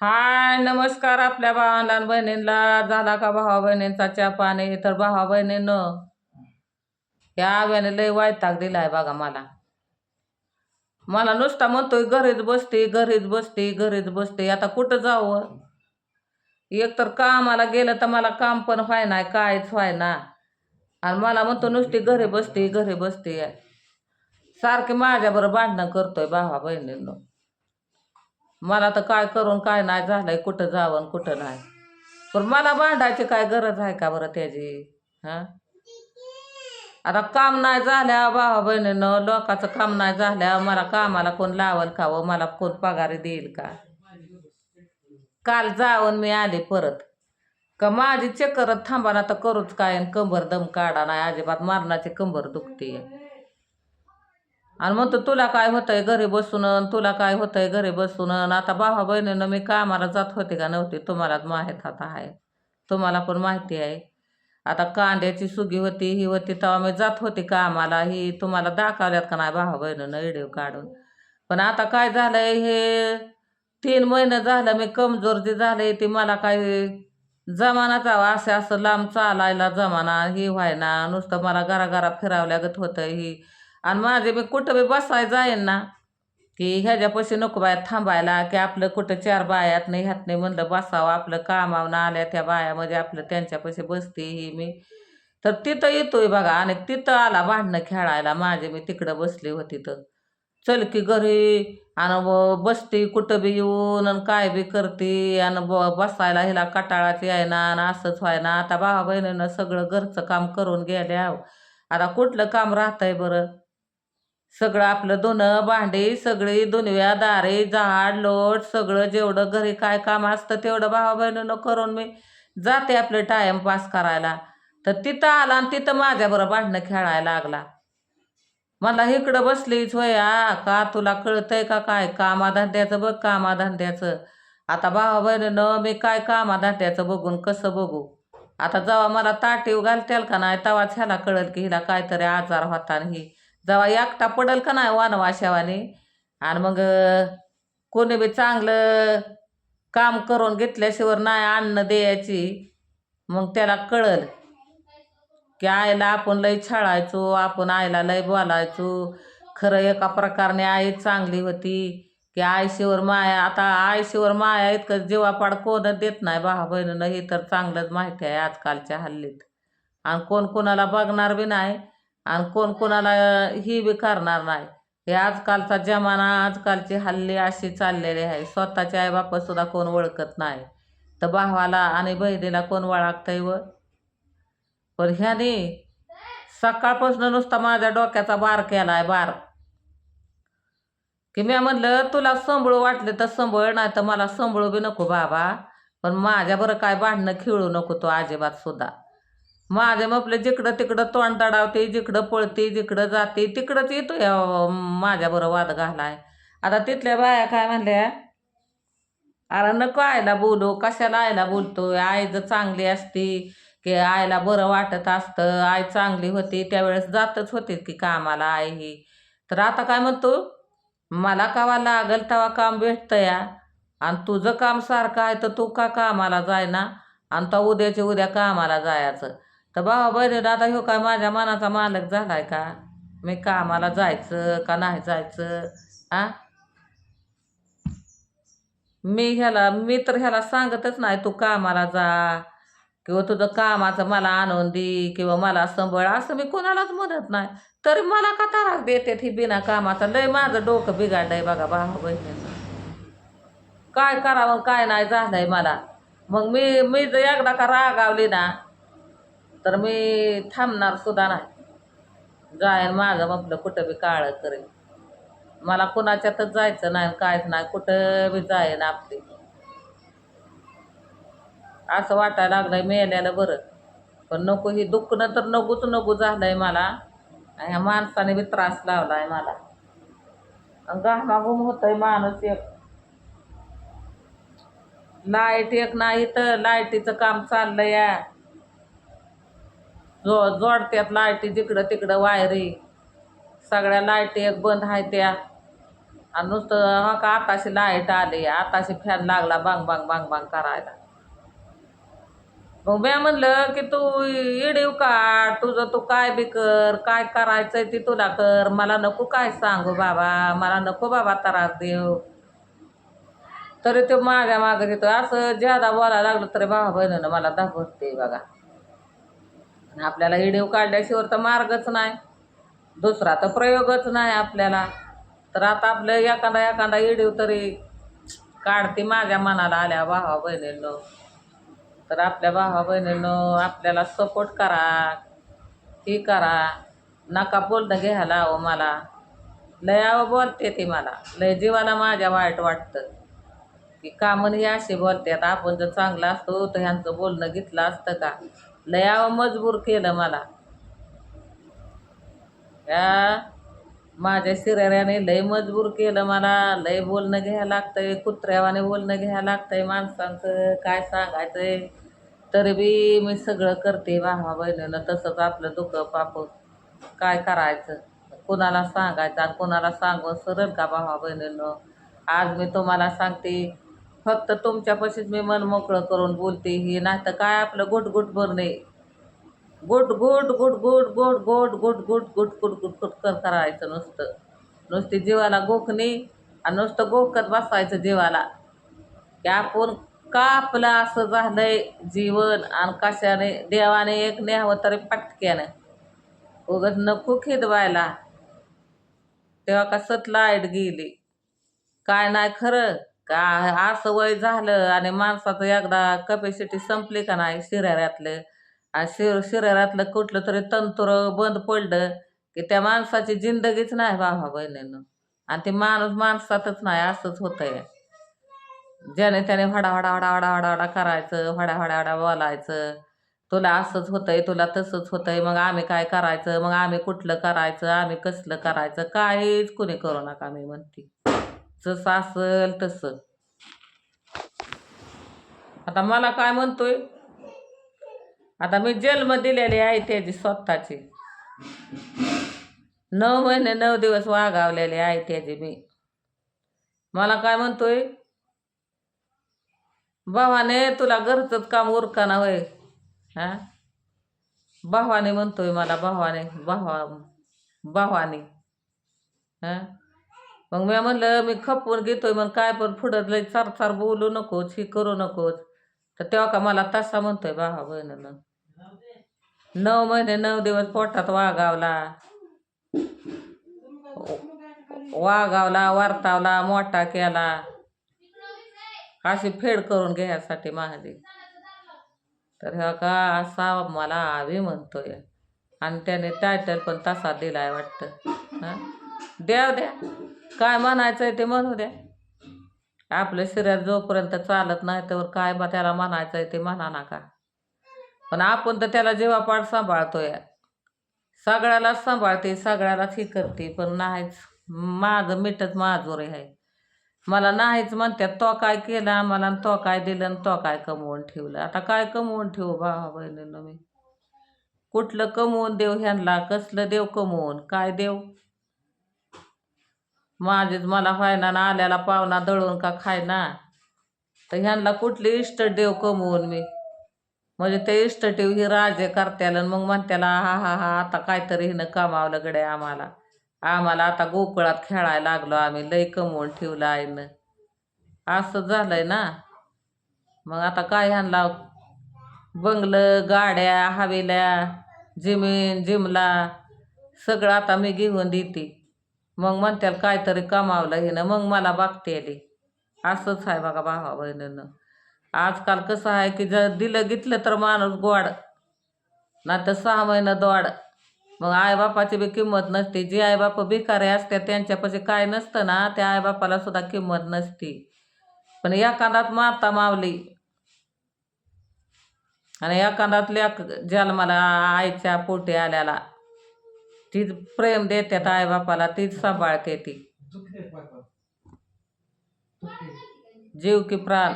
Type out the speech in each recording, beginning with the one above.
हाय नमस्कार आपल्या भावाला बहिणींना झाला का भावा बहिणींचा चहा पाणी? तर भावा बहिणीनं. या आव्याने लय वैताग दिलाय बघा मला. मला नुसता म्हणतोय घरीच बसते घरीच बसते घरीच बसते. आता कुठं जावं? एक तर कामाला गेलं तर मला काम पण व्हाय नाही कायच व्हाय ना आणि मला म्हणतो नुसती घरी बसते घरी बसते. सारखे माझ्याबरोबर भांडणं करतोय भावा बहिणींनो. मला तर काय करून काय नाही झालंय कुठं जावं आणि कुठं नाही. पण मला भांडायची काय गरज आहे का बरं त्याची? हां? आता काम नाही झाल्या भावा बहिणीनं लोकाचं काम नाही झाल्या मला कामाला कोण लावल का व मला कोण पगारी देईल का? काल जाऊन मी आले परत. का माझी चक्करच थांबाना तर करूच काय कंबर दम काढा नाही अजिबात मारणाची कंबर दुखते आणि म्हणतो तुला काय होतंय घरी बसून? तुला काय होतंय घरी बसून? आता भावा बहिणीनं मी कामाला जात होते का नव्हती? तुम्हालाच माहीत आता आहे. तुम्हाला पण माहिती आहे. आता कांद्याची सुगी होती ही होती तेव्हा मी जात होती कामाला. ही तुम्हाला दाखवल्यात का नाही भावा बहिणीनं व्हिडिओ काढून? पण आता काय झालंय? हे तीन महिने झालं मी कमजोर जे झालंय ते मला काय जमाना जावा असं असं लांब चालायला जमाना ही व्हायना. नुसतं मला घराघरा फिरावल्यागत होतं. ही आणि माझे मी कुठं बी बसाय जाईन ना की ह्याच्यापाशी नको बाया थांबायला की आपलं कुठं चार बायात नाही ह्यात नाही म्हणलं बसावं आपलं कामावनं आल्या त्या बायामध्ये आपलं त्यांच्यापाशी बसते ही मी. तर तिथं येतोय बघा आणि तिथं आला भांडणं खेळायला माझे मी तिकडं बसली होती तर. चल की घरी आणि ब- बसते कुठं बी येऊन आणि काय बी करते आणि ब बसायला हिला कटाळाच ना आणि असंच व्हाय ना आता भावा बहिणीनं सगळं घरचं काम करून गेल्या आता कुठलं काम राहतंय बरं? सगळं आपलं धुणं भांडी सगळी दुनव्या दारे झाड लोट सगळं जेवढं घरी काय काम असतं तेवढं भावा बहिणीनं करून मी जाते आपलं टाईमपास करायला. तर तिथं आला आणि तिथं माझ्याबरोबर भांडणं खेळायला लागला. मला इकडं बसलीच होया का तुला कळतंय का काय कामाधंद्याचं बघ कामाधंद्याचं. आता भावा बहिणीनं मी काय कामाधंद्याचं बघून कसं बघू? आता जेव्हा मला ताटीव घालतेल का नाही तेव्हाच ह्याला कळल की हिला काहीतरी आजार होता आणि ही. जेव्हा एकटा पडल का नाही वानवाशावाने आणि मग कोणी बी चांगलं काम करून घेतल्याशिवाय नाही अन्न द्यायची मग त्याला कळल की आईला आपण लय छळायचो आपण आईला लय बोलायचो. खरं एका प्रकारने आई चांगली होती की आयशीवर माया आता आयशीवर माया इतकं जीवापाड कोण देत नाही भावा बहिणीनं हे तर चांगलंच माहिती आहे आजकालच्या हल्लीत. आणि कोण कोणाला बघणार बी नाही. आणि कोण कोणाला ही बी करणार नाही. हे आजकालचा जमाना आजकालची हल्ली अशी चाललेली आहे. स्वतःचे आईबापसुद्धा कोण ओळखत नाही. तर भावाला आणि बहिणीला कोण ओळखतंय व? पण ह्याने सकाळपासून नुसता माझ्या डोक्याचा बार केला आहे बार. की मी म्हणलं तुला संभळू वाटले तर संभळ नाही तर मला संभळू बी नको बाबा. पण माझ्या बरं काय भांडणं खेळू नको तो अजिबात सुद्धा. माझे म्हटलं जिकडं तिकडं तोंडतडावते जिकडं पळते जिकडं जाते तिकडंच येतो या माझ्याबरोबर वाद घालाय. आता तिथल्या बाया काय म्हणल्या अरे नको आईला बोलू कशाला आईला बोलतो आई जर चांगली असती की आईला बरं वाटत असतं आई चांगली होती त्यावेळेस जातच होते की कामाला आई ही. तर आता काय म्हणतो मला कावा लागल तेव्हा काम भेटतं या. आणि तुझं काम सारखं आहे तर तू का कामाला जाय ना आणि तो उद्याच्या उद्या कामाला जायचं. तर बाबा बहिणी आता ह्यो काय माझ्या मनाचा मालक झालाय का? मी कामाला जायचं का नाही जायचं? आ? मी ह्याला मी तर ह्याला सांगतच नाही तू कामाला जा. किंवा तुझं कामाचं मला आणून दे किंवा मला संभळ असं मी कोणालाच म्हणत नाही. तरी मला का त्रास देते ही बिना कामाचा? लय माझं डोकं बिघाडलंय बघा भाऊ बहिणीनं काय करावं काय नाही झालंय मला. मग मी मी जर एकदा का रागावली ना तर मी थांबणार सुद्धा नाही. जायन माझं म्हटलं कुठं बी काळं करेन. मला कुणाच्यातच जायचं नाही कायच नाही कुठं बी जाईन आपली. असं वाटायला लागलंय मेल्याला बरं. पण नको ही दुखणं तर नकोच नको झालंय मला. आणि ह्या माणसाने बी त्रास लावलाय मला. घामाघूम होतंय माणूस एक. लाइट एक नाही तर लाईटीचं काम चाललंय. या जो जोडत्यात लाईटी जिकडं तिकडं वायरी. सगळ्या लाईटी एक बंद आहे त्या. आणि नुसतं हा का आताशी लाइट आली आताशी फॅन लागला बांग बांग बांग बांग करायला. मग मी म्हणलं की तू इडीव काढ तुझं तू काय बी कर काय करायचंय ती तुला कर. मला नको काय सांगू बाबा मला नको बाबा त्रास देऊ. तरी ते माग्या मागं तिथं असं ज्यादा बोलायला लागलं तरी भावा बहिणीनं मला दाखवते बघा. आपल्याला इडीव काढल्याशिवाय तर मार्गच नाही. दुसरा तर प्रयोगच नाही आपल्याला. तर आता आपलं एखादा एखादा इडीव तरी काढते माझ्या मनाला आल्या भावा बहिणींनो. तर आपल्या भावा बहिणींनो आपल्याला सपोर्ट करा. हे करा. नका बोलणं घ्यायला हवं मला. लय अहो बोलते ती मला. लय जीवाला माझ्या वाईट वाटतं. की कामन म्हणे हे असे बोलतात आपण जर चांगलं असतो तर ह्यांचं बोलणं घेतलं असतं का? लय अहो मजबूर केलं मला. या माझ्या शिराऱ्याने लय मजबूर केलं मला. लय बोलणं घ्यायला लागतंय कुत्र्यावाने बोलणं घ्यायला लागतंय माणसांचं. काय सांगायचंय? तरी बी मी सगळं करते भावा बहिणीनं तसंच आपलं दुःख पाप. काय करायचं? कोणाला सांगायचं आणि कोणाला सांगून सरळ का भावा बहिणीनं. आज मी तुम्हाला सांगते फक्त तुमच्यापाशीच मी मन मोकळं करून बोलते ही नाही तर काय आपलं गुट गुट भरणे गुट गुट गुट गुट गुट गुट गुट गुट गुट गुट गुट गुट कर करायचं नुसतं नुसती जीवाला गोखणी आणि नुसतं गोखत बसायचं जीवाला की आपण का आपलं असं झालंय जीवन आणि कशाने देवाने एक न्यावं तरी पटक्यानं उगत नको खिदवायला तेव्हा का सत लाइट गेली काय नाही खरं का? असं वय झालं आणि माणसाचं एकदा कपॅसिटी संपली का नाही शरीरातलं? आणि शिर शरीरातलं कुठलं तरी तंतुर बंद पडलं की त्या माणसाची जिंदगीच नाही भावा बहिणीनं. आणि ते माणूस माणसातच नाही असंच होतंय. ज्याने त्याने हडा हडा हडा हडा हडा हडा करायचं हडा हडा हडा बोलायचं. तुला असंच होतंय तुला तसंच होतंय मग आम्ही काय करायचं? मग आम्ही कुठलं करायचं? आम्ही कसलं करायचं? काहीच कुणी करू नका मी म्हणते. जसं असल तसं. आता मला काय म्हणतोय? आता मी जन्म दिलेली आहे त्याची स्वतःची. नऊ महिने नऊ दिवस वागावलेले आहे त्याची मी. मला काय म्हणतोय? भावाने तुला घरचंच काम उरकाना होय हा? भावाने म्हणतोय मला भावाने भावा भावाने. हा? मग मी म्हणलं मी खपवून घेतोय मग काय पण पुढं लय चार चार बोलू नकोच हे करू नकोच. तर तेव्हा का मला तसा म्हणतोय भावा बहिणीनं नऊ महिने नऊ दिवस पोटात वागावला. वागावला वर्तावला मोठा केला. अशी फेड करून घ्यायसाठी माझी. तर ह्या का असा मला आवी म्हणतोय आणि त्याने टायटल पण तसा दिलाय वाटतं. हां? द्या द्या. काय म्हणायचं आहे ते म्हणू द्या. आपलं शरीर जोपर्यंत चालत नाही तर काय बा त्याला म्हणायचं आहे ते म्हणा नका. पण आपण तर त्याला जीवापाड सांभाळतोय. सगळ्यालाच सांभाळते सगळ्यालाच हे करते पण नाहीच. माझं मिठच माजोर आहे. मला नाहीच म्हणतात तो काय केला आम्हाला आणि तो काय दिलं आणि तो काय कमवून ठेवलं. आता काय कमवून ठेवू भावा बहिणीनं मी? कुठलं कमवून देव ह्यांना? कसलं देव कमवून? काय देव माझीच मला व्हायना ना आल्याला पाहुणा दळून का खायना. तर ह्यांना कुठली इष्ट देव कमवून मी? म्हणजे ते इष्टदेव ही राजे करत्याला मग म्हणत्याला हा हा हा आता काहीतरी हिनं कमावलं गडे आम्हाला. आम्हाला आता गोकुळात खेळायला लागलो आम्ही लई कमवून ठेवलं आईनं. असं झालंय ना. मग आता काय ह्यांना बंगलं गाड्या हवेल्या जिमीन जिमला सगळं आता मी घेऊन देते. मग म्हणत्याला काहीतरी कमावलं हिनं मग मला बघतेली असंच आहे बघा भावा बहिणीनं. आजकाल कसं आहे की जर दिलं घेतलं तर माणूस गोड नाही तर सहा महिनं दोड. मग आईबापाची बी किंमत नसते. जी आईबाप भिकारे असतात त्यांच्यापाशी काय नसतं ना त्या आईबापाला सुद्धा किंमत नसते. पण एखादात माता मावली. आणि एखादात लेक जन्माला आईच्या पोटी आल्याला. तीच प्रेम देतात आईबापाला तीच सांभाळते ती. जीव की प्राण.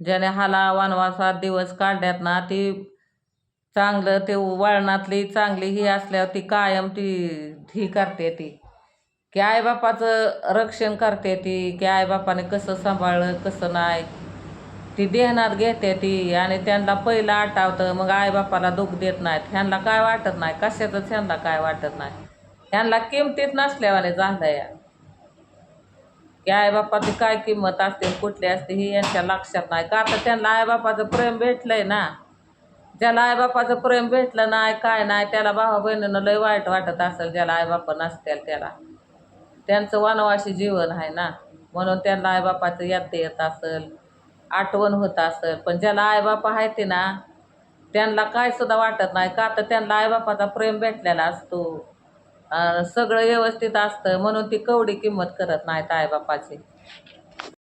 ज्याने हाला वनवासात दिवस काढल्यात ना ती चांगलं ते वळणातली चांगली ही असल्यावर ती कायम ती ही करते ती. की आईबापाचं रक्षण करते ती की आईबापाने कसं सांभाळलं कसं नाही. ती देहनात घेते ती आणि त्यांना पहिलं आटावतं मग आईबापाला दुःख देत नाहीत. ह्यांना काय वाटत नाही? कशाचंच ह्यांना काय वाटत नाही? ह्यांना किमतीत नसल्यावाने झालं या की आईबापाची काय किंमत असते कुठली असते ही यांच्या लक्षात नाही. का तर त्यांना आईबापाचं प्रेम भेटलंय ना? ज्याला आईबापाचं प्रेम भेटलं नाही काय नाही त्याला भावा बहिणीनं लय वाईट वाटत असेल ज्याला आईबापा नसतील त्याला. त्यांचं वनवासी जीवन आहे ना? म्हणून त्यांना आईबापाचं यात येत असेल. आठवण होत असं. पण ज्याला आईबापा आहे ते ना त्यांना काय सुद्धा वाटत नाही. का तर त्यांना आईबापाचा प्रेम भेटलेला असतो. सगळं व्यवस्थित असतं. म्हणून ती कवडी किंमत करत नाहीत आईबापाची.